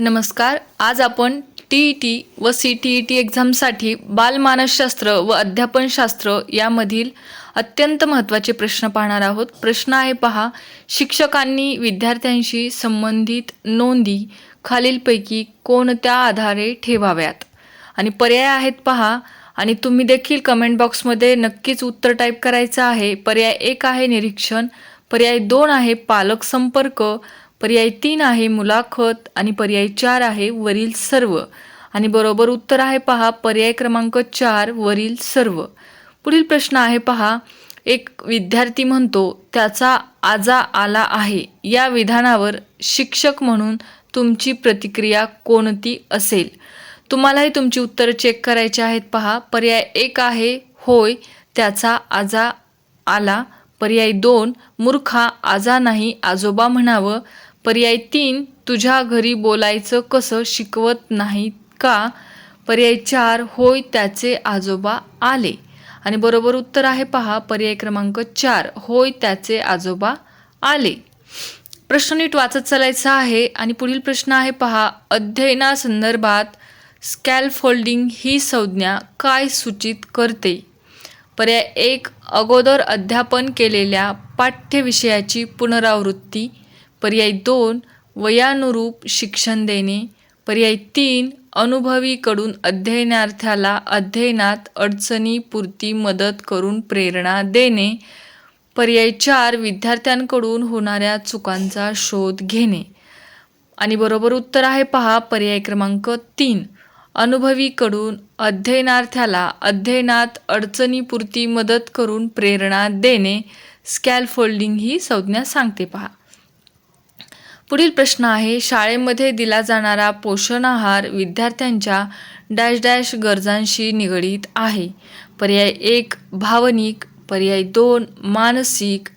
नमस्कार आज आपण टी ई टी व सी टी ई टी एक्झामसाठी बालमानसशास्त्र व अध्यापनशास्त्र यामधील अत्यंत महत्त्वाचे प्रश्न पाहणार आहोत. प्रश्न आहे पहा शिक्षकांनी विद्यार्थ्यांशी संबंधित नोंदी खालीलपैकी कोणत्या आधारे ठेवाव्यात? आणि पर्याय आहेत पहा आणि तुम्ही देखील कमेंट बॉक्समध्ये नक्कीच उत्तर टाईप करायचं आहे. पर्याय एक आहे निरीक्षण पर्याय दोन आहे पालक संपर्क पर्याय तीन आहे मुलाखत आणि पर्याय चार आहे वरील सर्व. आणि बरोबर उत्तर आहे पहा पर्याय क्रमांक चार वरील सर्व. पुढील प्रश्न आहे पहा एक विद्यार्थी म्हणतो त्याचा आजा आला आहे. या विधानावर शिक्षक म्हणून तुमची प्रतिक्रिया कोणती असेल? तुम्हालाही तुमची उत्तरं चेक करायची आहेत पहा. पर्याय एक आहे होय त्याचा आजा आला. पर्याय दोन मूर्खा आजा नाही आजोबा म्हणावं. पर्याय तीन तुझ्या घरी बोलायचं कसं शिकवत नाहीत का? पर्याय चार होय त्याचे आजोबा आले. आणि बरोबर उत्तर आहे पहा पर्याय क्रमांक चार होय त्याचे आजोबा आले. प्रश्न नीट वाचत चालायचा आहे. आणि पुढील प्रश्न आहे पहा अध्ययनासंदर्भात स्कॅलफोल्डिंग ही संज्ञा काय सूचित करते? पर्याय एक अगोदर अध्यापन केलेल्या पाठ्यविषयाची पुनरावृत्ती. पर्याय दोन वयानुरूप शिक्षण देणे. पर्याय तीन अनुभवीकडून अध्ययनार्थ्याला अध्ययनात अडचणीपुरती मदत करून प्रेरणा देणे. पर्याय चार विद्यार्थ्यांकडून होणाऱ्या चुकांचा शोध घेणे. आणि बरोबर उत्तर आहे पहा पर्याय क्रमांक तीन अनुभवीकडून अध्ययनार्थ्याला अध्ययनात अडचणीपुरती मदत करून प्रेरणा देणे. स्कॅलफोल्डिंग ही संज्ञा सांगते पहा. पुढील प्रश्न आहे शाळेमध्ये दिला जाणारा पोषण आहार विद्यार्थ्यांच्या डॅश डॅश गरजांशी निगडीत आहे. पर्याय एक भावनिक. पर्याय दोन मानसिक.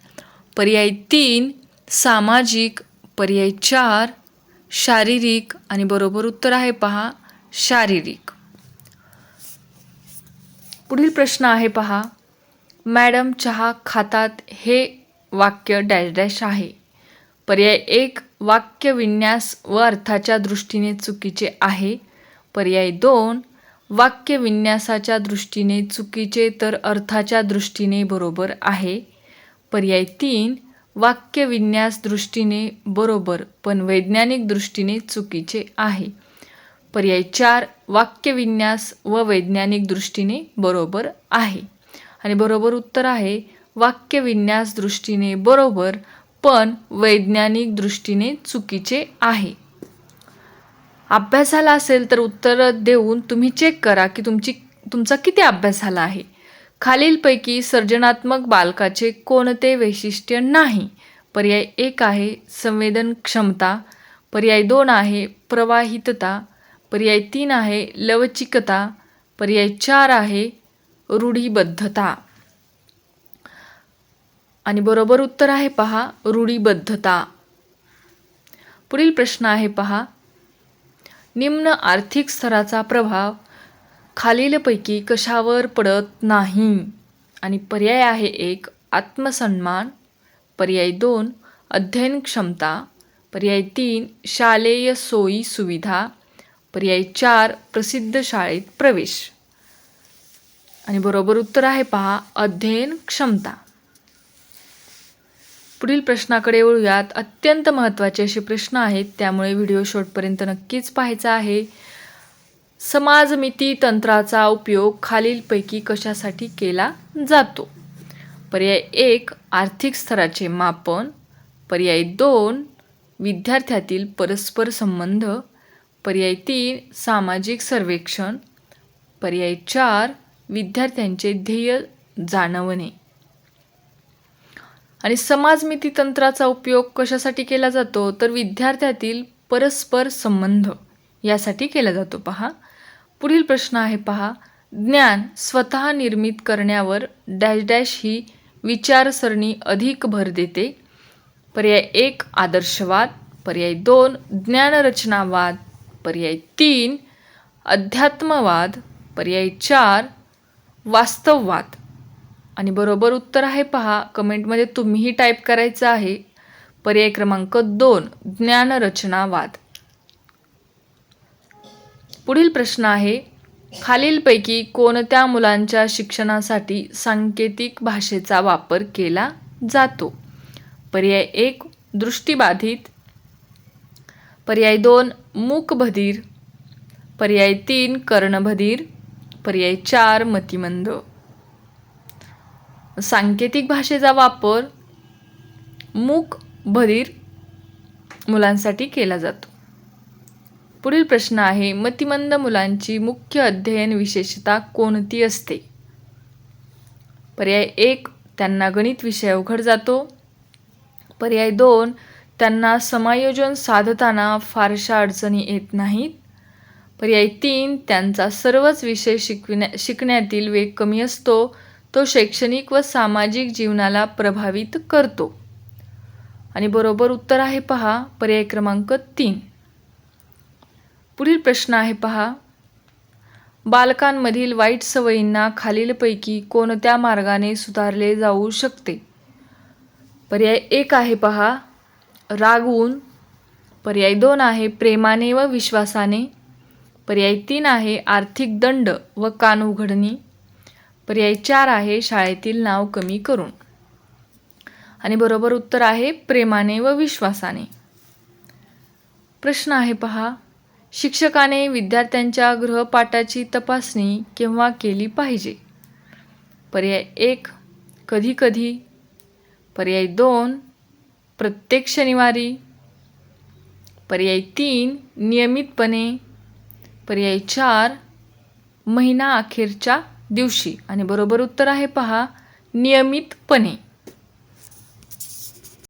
पर्याय तीन सामाजिक. पर्याय चार शारीरिक. आणि बरोबर उत्तर आहे पहा शारीरिक. पुढील प्रश्न आहे पहा मॅडम चहा खातात हे वाक्य डॅश डॅश आहे. पर्याय एक वाक्य विन्यास व अर्थाच्या दृष्टीने चुकीचे आहे. पर्याय दोन वाक्य विन्यासाच्या दृष्टीने चुकीचे तर अर्थाच्या दृष्टीने बरोबर आहे. पर्याय तीन वाक्य विन्यास दृष्टीने बरोबर पण वैज्ञानिक दृष्टीने चुकीचे आहे. पर्याय चार वाक्यविन्यास व वैज्ञानिक दृष्टीने बरोबर आहे. आणि बरोबर उत्तर आहे वाक्यविन्यास दृष्टीने बरोबर पण वैज्ञानिक दृष्टीने चुकीचे आहे. अभ्यास झाला असेल तर उत्तर देऊन तुम्ही चेक करा की तुमची तुमचा किती अभ्यास झाला आहे. खालीलपैकी सर्जनात्मक बालकाचे कोणते वैशिष्ट्य नाही? पर्याय एक आहे संवेदन क्षमता पर्याय दोन आहे प्रवाहितता. पर्याय तीन आहे लवचिकता. पर्याय चार आहे रूढीबद्धता. आणि बरोबर उत्तर आहे पहा रूढीबद्धता. पुढील प्रश्न आहे पहा निम्न आर्थिक स्तराचा प्रभाव खालीलपैकी कशावर पडत नाही? आणि पर्याय आहे एक आत्मसन्मान. पर्याय दोन अध्ययन क्षमता. पर्याय तीन शालेय सोयी सुविधा. पर्याय चार प्रसिद्ध शाळेत प्रवेश. आणि बरोबर उत्तर आहे पहा अध्ययन क्षमता. पुढील प्रश्नाकडे वळूयात. अत्यंत महत्त्वाचे असे प्रश्न आहेत त्यामुळे व्हिडिओ शॉर्टपर्यंत नक्कीच पाहायचा आहे. समाजमिती तंत्राचा उपयोग खालीलपैकी कशासाठी केला जातो? पर्याय एक आर्थिक स्तराचे मापन. पर्याय दोन विद्यार्थ्यातील परस्पर संबंध. पर्याय तीन सामाजिक सर्वेक्षण. पर्याय चार विद्यार्थ्यांचे ध्येय जाणवणे. आणि समाजमिती तंत्राचा उपयोग कशासाठी केला जातो? तर विद्यार्थ्यातील परस्पर संबंध यासाठी केला जातो. पहा. पुढील प्रश्न आहे पहा. ज्ञान स्वतः निर्मित करण्यावर डॅश डॅश ही विचारसरणी अधिक भर देते. पर्याय एक आदर्शवाद. पर्याय दोन ज्ञानरचनावाद. पर्याय तीन अध्यात्मवाद. पर्याय चार वास्तववाद. आणि बरोबर उत्तर आहे पहा कमेंटमध्ये तुम्हीही टाईप करायचं आहे. पर्याय क्रमांक दोन ज्ञानरचनावाद. पुढील प्रश्न आहे खालीलपैकी कोणत्या मुलांच्या शिक्षणासाठी सांकेतिक भाषेचा वापर केला जातो? पर्याय एक दृष्टीबाधित. पर्याय दोन मूकबधीर. पर्याय तीन कर्णबधीर. पर्याय चार मतिमंद. सांकेतिक भाषेचा वापर मूक बधीर मुलांसाठी केला जातो. पुढील प्रश्न आहे मतिमंद मुलांची मुख्य अध्ययन विशेषता कोणती असते? पर्याय एक त्यांना गणित विषय अवघड जातो. पर्याय दोन त्यांना समायोजन साधताना फारशा अडचणी येत नाहीत. पर्याय तीन त्यांचा सर्वच विषय शिकविण्या शिकण्यातील वेग कमी असतो. तो शैक्षणिक व सामाजिक जीवनाला प्रभावित करतो. आणि बरोबर उत्तर आहे पहा पर्याय क्रमांक तीन. पुढील प्रश्न आहे पहा बालकांमधील वाईट सवयींना खालीलपैकी कोणत्या मार्गाने सुधारले जाऊ शकते? पर्याय एक आहे पहा रागवून. पर्याय दोन आहे प्रेमाने व विश्वासाने. पर्याय तीन आहे आर्थिक दंड व कान उघडणी. पर्याय चार आहे शाळेतील नाव कमी करून. आणि बरोबर उत्तर आहे प्रेमाने व विश्वासाने. प्रश्न आहे पहा शिक्षकाने विद्यार्थ्यांच्या गृहपाठाची तपासणी केव्हा केली पाहिजे? पर्याय एक कधी कधी. पर्याय दोन प्रत्येक शनिवारी. पर्याय तीन नियमितपणे. पर्याय चार महिना अखेरच्या दिवशी. आणि बरोबर उत्तर आहे पहा नियमितपणे.